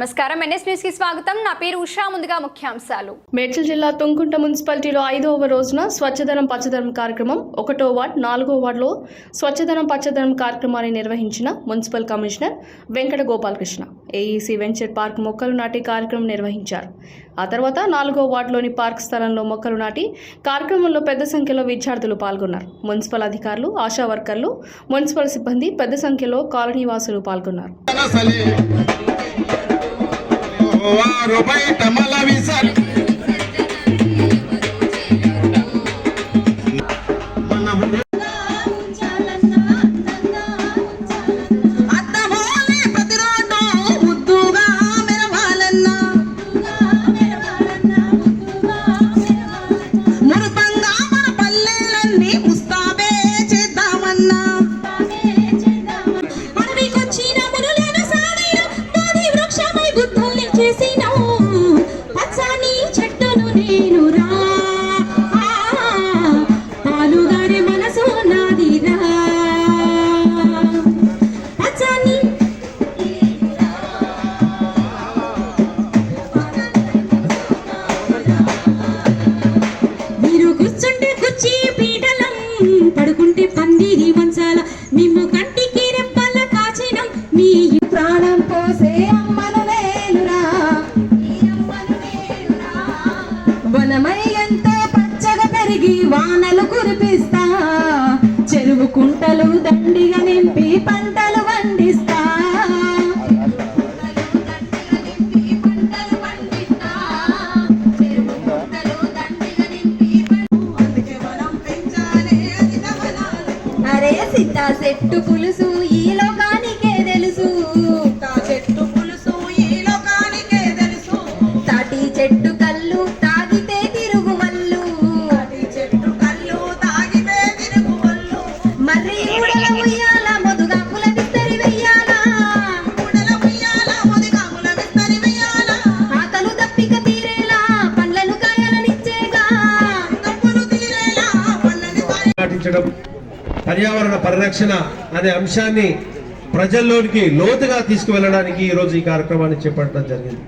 నమస్కారం. ఎన్ఎస్ న్యూస్కి స్వాగతం. నా పేరు ఉషా. ముందుగా ముఖ్యాంశాలు. మేడ్చల్ జిల్లా తుంకుంట మున్సిపాలిటీలో ఐదవ రోజున స్వచ్ఛదనం పచ్చదనం కార్యక్రమం ఒకటో వార్డ్ నాలుగో వార్డులో స్వచ్ఛదనం పచ్చదనం కార్యక్రమాన్ని నిర్వహించిన municipal commissioner Venkata Gopalakrishna. AEC venture park మొక్కలు నాటి కార్యక్రమం నిర్వహించారు. ఆ తర్వాత నాలుగో వార్డులోని పార్క్ స్థలంలో మొక్కలు నాటి కార్యక్రమంలో పెద్ద సంఖ్యలో విద్యార్థులు పాల్గొన్నారు. మున్సిపల్ అధికారులు ఆశా వర్కర్లు మున్సిపల్ సిబ్బంది పెద్ద సంఖ్యలో కాలనీ వాసులు పాల్గొన్నారు. ¡Oh, arroba y tamalavisar! కుంటలు దండిగా నింపి పంటలు పండిస్తా. అరే సీతా చెట్టు పులుసు పరిరక్షించడం పర్యావరణ పరిరక్షణ అనే అంశాన్ని ప్రజల్లోనికి లోతుగా తీసుకువెళ్ళడానికి ఈరోజు ఈ కార్యక్రమాన్ని చేపట్టడం జరిగింది.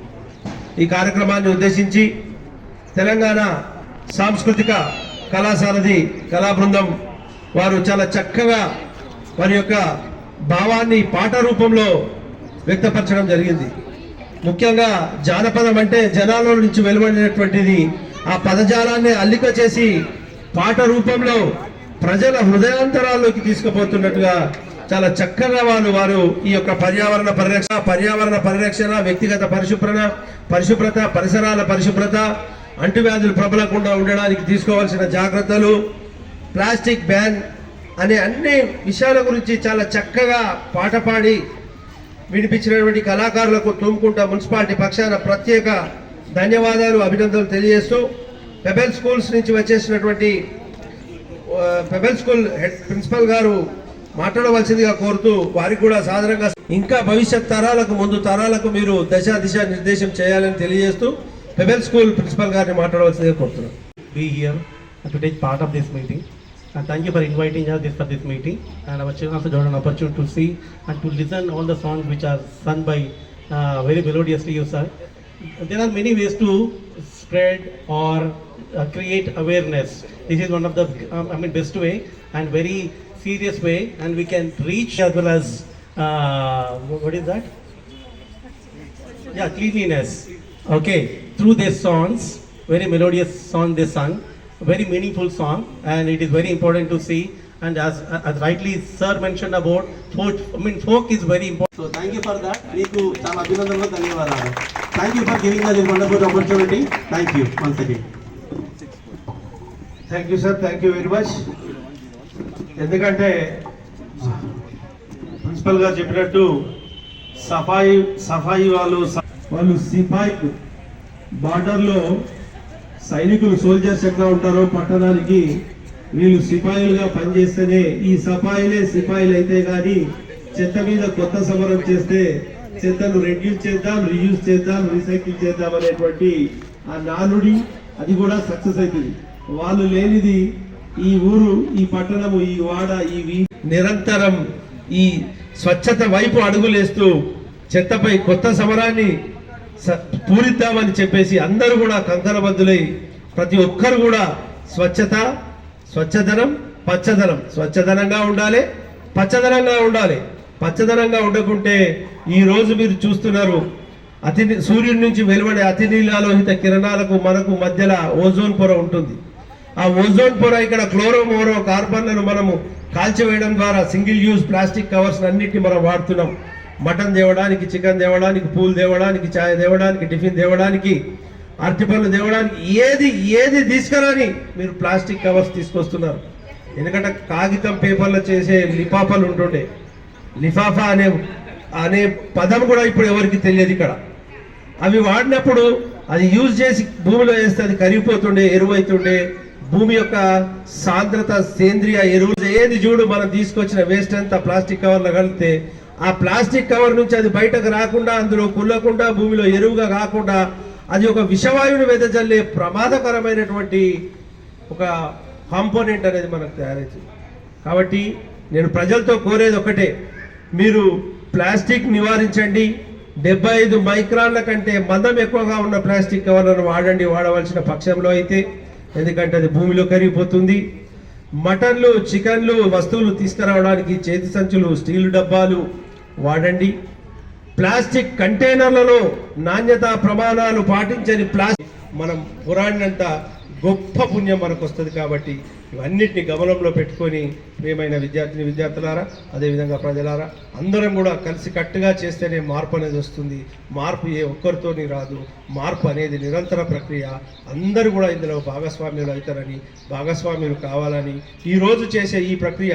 ఈ కార్యక్రమాన్ని ఉద్దేశించి తెలంగాణ సాంస్కృతిక కళాసారథి కళాబృందం వారు చాలా చక్కగా వారి యొక్క భావాన్ని పాట రూపంలో వ్యక్తపరచడం జరిగింది. ముఖ్యంగా జానపదం అంటే జనాల నుంచి వెలువడినటువంటిది ఆ పదజాలాన్ని అల్లిక చేసి పాట రూపంలో ప్రజల హృదయాంతరాల్లోకి తీసుకుపోతున్నట్టుగా చాలా చక్కగా వాళ్ళు వారు ఈ యొక్క పర్యావరణ పరిరక్షణ పర్యావరణ పరిరక్షణ వ్యక్తిగత పరిశుభ్రత పరిశుభ్రత పరిసరాల పరిశుభ్రత అంటువ్యాధులు ప్రబలకుండా ఉండడానికి తీసుకోవాల్సిన జాగ్రత్తలు ప్లాస్టిక్ బ్యాన్ అనే అన్ని విషయాల గురించి చాలా చక్కగా పాట పాడి వినిపించినటువంటి కళాకారులకు తుమ్ముకుంట మున్సిపాలిటీ పక్షాన ప్రత్యేక ధన్యవాదాలు అభినందనలు తెలియజేస్తూ పెబెల్ స్కూల్స్ నుంచి వచ్చేసినటువంటి పెబెల్ స్కూల్ హెడ్ ప్రిన్సిపల్ గారు మాట్లాడవలసిందిగా కోరుతూ వారికి కూడా సాధారణంగా ఇంకా భవిష్యత్ తరాలకు ముందు తరాలకు మీరు దశ దిశ నిర్దేశం చేయాలని తెలియజేస్తూ పెబెల్ స్కూల్ ప్రిన్సిపల్ గారిని మాట్లాడవలసిందిగా కోరుతున్నాను be here and to take part of this. And thank you for inviting us this, for this meeting. And our children also got an opportunity to see and to listen all the songs which are sung by uh, very melodiously you sir. There are many ways to spread or create awareness. This is one of the um, I mean best way and very serious way and we can reach as well as uh, what is that? yeah cleanliness okay through their songs very melodious song they sung very meaningful song and it is very important to see and as, as rightly sir mentioned about folk i mean folk is very important so thank you for that మీకు చాలా అభినందనలు ధన్యవాదాలు thank you for giving us this wonderful opportunity thank you once again Thank you sir thank you very much ఎందుకంటే principal గారు చెప్పినట్టు సఫాయి సఫాయి వాళ్ళు స- వాళ్ళు సిపాయి బార్డర్లో సైనికులు సోల్జర్స్ ఎట్లా ఉంటారో పట్టణానికి వీళ్ళు సిపాయిలుగా పనిచేస్తేనే ఈ సఫాయిలే సిపాయిలు అయితే కానీ చెత్త మీద కొత్త సమరం చేస్తే చెత్తను రెడ్యూస్ చేద్దాం రీయూజ్ చేద్దాం రీసైకిల్ చేద్దాం అనేటువంటి ఆ నానుడి అది కూడా సక్సెస్ అవుతుంది. వాళ్ళు లేనిది ఈ ఊరు ఈ పట్టణము ఈ వాడ ఈ నిరంతరం ఈ స్వచ్ఛత వైపు అడుగులేస్తూ చెత్తపై కొత్త సమరాన్ని స- పూరిద్దామని చెప్పేసి అందరూ కూడా కంకరబద్దులై ప్రతి ఒక్కరు కూడా స్వచ్ఛత స్వచ్ఛదనం పచ్చదనం. స్వచ్ఛదనంగా ఉండాలి పచ్చదనంగా ఉండాలి. పచ్చదనంగా ఉండకుంటే ఈ రోజు మీరు చూస్తున్నారు అతి సూర్యుడి నుంచి వెలువడే అతి నీలాలోహిత కిరణాలకు మనకు మధ్యలో ఓజోన్ పొర ఉంటుంది. ఆ ఓజోన్ పొర ఇక్కడ క్లోరోమోరో కార్బన్లను మనము కాల్చివేయడం ద్వారా సింగిల్ యూజ్ ప్లాస్టిక్ కవర్స్ అన్నిటిని మనం వాడుతున్నాం. మటన్ తేవడానికి చికెన్ తేవడానికి పూలు తేవడానికి చాయ్ తేవడానికి టిఫిన్ తేవడానికి అరటిపళ్ళు తేవడానికి ఏది ఏది తీసుకురాని మీరు ప్లాస్టిక్ కవర్స్ తీసుకొస్తున్నారు. ఎందుకంటే కాగితం పేపర్లో చేసే లిఫాఫాలు ఉంటుండే. లిఫాఫా అనే అనే పదం కూడా ఇప్పుడు ఎవరికి తెలియదు ఇక్కడ. అవి వాడినప్పుడు అది యూజ్ చేసి భూమిలో వేస్తే అది కరిగిపోతుండే ఎరువు అవుతుండే భూమి యొక్క సాంద్రత సేంద్రియ ఎరువులు ఏది చూడు మనం తీసుకొచ్చిన వేస్ట్ అంతా ప్లాస్టిక్ కవర్లో కలిపితే ఆ ప్లాస్టిక్ కవర్ నుంచి అది బయటకు రాకుండా అందులో కుల్లకుండా భూమిలో ఎరువుగా కాకుండా అది ఒక విషవాయువుని వెదజల్లే ప్రమాదకరమైనటువంటి ఒక కాంపోనెంట్ అనేది మనకు తయారవుతుంది. కాబట్టి నేను ప్రజలతో కోరేది ఒకటే మీరు ప్లాస్టిక్ నివారించండి. డెబ్బై ఐదు మైక్రాన్ల కంటే మందం ఎక్కువగా ఉన్న ప్లాస్టిక్ కవర్లను వాడండి వాడవలసిన పక్షంలో అయితే. ఎందుకంటే అది భూమిలో కరిగిపోతుంది. మటన్లు చికెన్లు వస్తువులు తీసుకురావడానికి చేతి సంచులు స్టీల్ డబ్బాలు వాడండి. ప్లాస్టిక్ కంటైనర్లలో నాణ్యత ప్రమాణాలు పాటించని ప్లాస్టిక్ మనం పురాణంత గొప్ప పుణ్యం మనకు వస్తుంది కాబట్టి ఇవన్నిటిని గమనంలో పెట్టుకొని ప్రియమైన విద్యార్థిని విద్యార్థులారా అదేవిధంగా ప్రజలారా అందరం కూడా కలిసి కట్టుగా చేస్తేనే మార్పు అనేది వస్తుంది. మార్పు ఏ ఒక్కరితోని రాదు. మార్పు అనేది నిరంతర ప్రక్రియ. అందరూ కూడా ఇందులో భాగస్వామ్యులు అవుతారని భాగస్వామ్యులు కావాలని ఈరోజు చేసే ఈ ప్రక్రియ